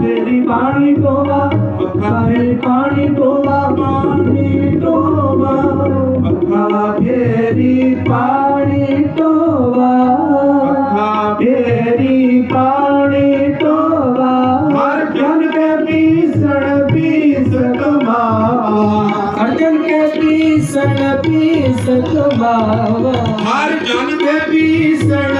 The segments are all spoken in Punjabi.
मेरी पानी टोबा मक्खा पानी टोबा पानी टोबा मक्खा मेरी पानी टोबा मक्खा मेरी पानी टोबा जन के पीसण पीस कमावा जन के पीसण पीस कमावा जन के पीसण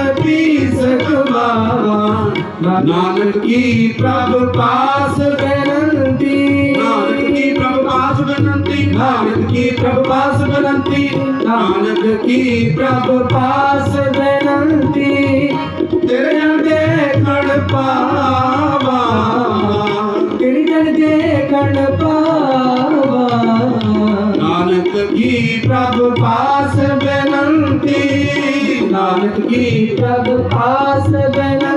नानक की प्रभु पास बनंती नानक की प्रभु पास बनंती नानक की प्रभु पास बनंती नानक की प्रभ पास बनंती तेरे जन देखण पावा। तेरे जन देखण पावा। नानक की प्रभु पास बनंती नानक की प्रभु पास बनंती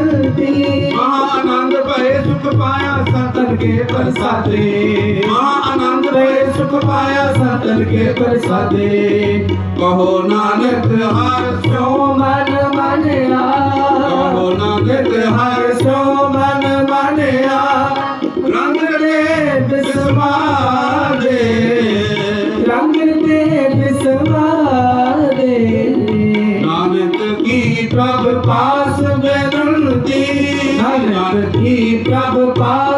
ਕੇ ਪ੍ਰਸਾਦੇ। ਮਹਾ ਆਨੰਦ ਭਏ ਸੁਖ ਪਾਇਆ ਸਤਨ ਕੇ ਪ੍ਰਸਾਦੇ। ਕਹੋ ਨਾਨਕ ਹਰ ਸੋ ਮਨ ਮਨਿਆ। ਕਹੋ ਨਾਨਕ ਹਰ ਸੋ ਮਨ ਮਾਨਿਆ। ਰੰਗ ਦੇ ਬਿਸਮਾਦੇ ਰੰਗ ਦੇ ਬਿਸਵਾਦੇ ਨਾਨਕ ਕੀ ਪ੍ਰਭ ਪਾਸ ਬੇਨੰਤੀ। ਨਾਨਕ ਕੀ ਪ੍ਰਭ ਪਾਸ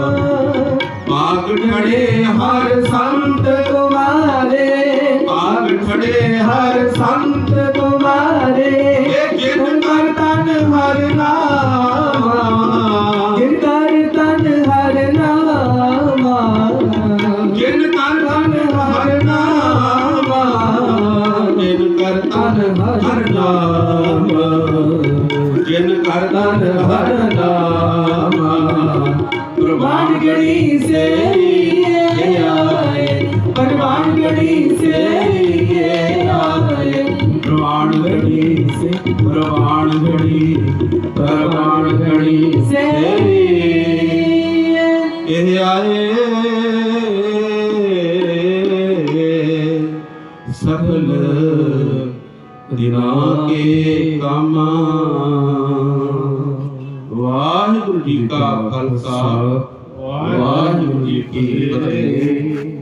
ਪਾਗ ਖੜੇ ਹਰ ਸੰਤ ਤੁਮਾਰੇ ਪਾਗ ਖੜੇ ਹਰ ਸੰਤ ਤੁਮਾਰੇ ਜਿਨ ਕਰ ਤਨ ਹਰ ਨਾਮਾ। ਜਿਨ ਕਰ ਤਨ ਹਰ ਨਾਮਾ। ਜਿਨ ਕਰ ਤਨ ਹਰ ਨਾਮਾ। ਜਿਨ ਕਰ ਤਨ ਹਰ ਨਾਮਾ। ਜਿਨ ਕਰ ਤਨ ਸੇ ਪ੍ਰਮਾਣ ਗੜੀ ਪ੍ਰਮਾਣ ਗੜੀ ਇਹ ਆਏ ਸਫਲ ਦਿਨਾਂ ਕੇ ਕੰਮ। ਵਾਹਿਗੁਰੂ ਜੀ ਕਾ ਖਾਲਸਾ, ਵਾਹਿਗੁਰੂ ਜੀ ਕੀ ਫਤਿਹ।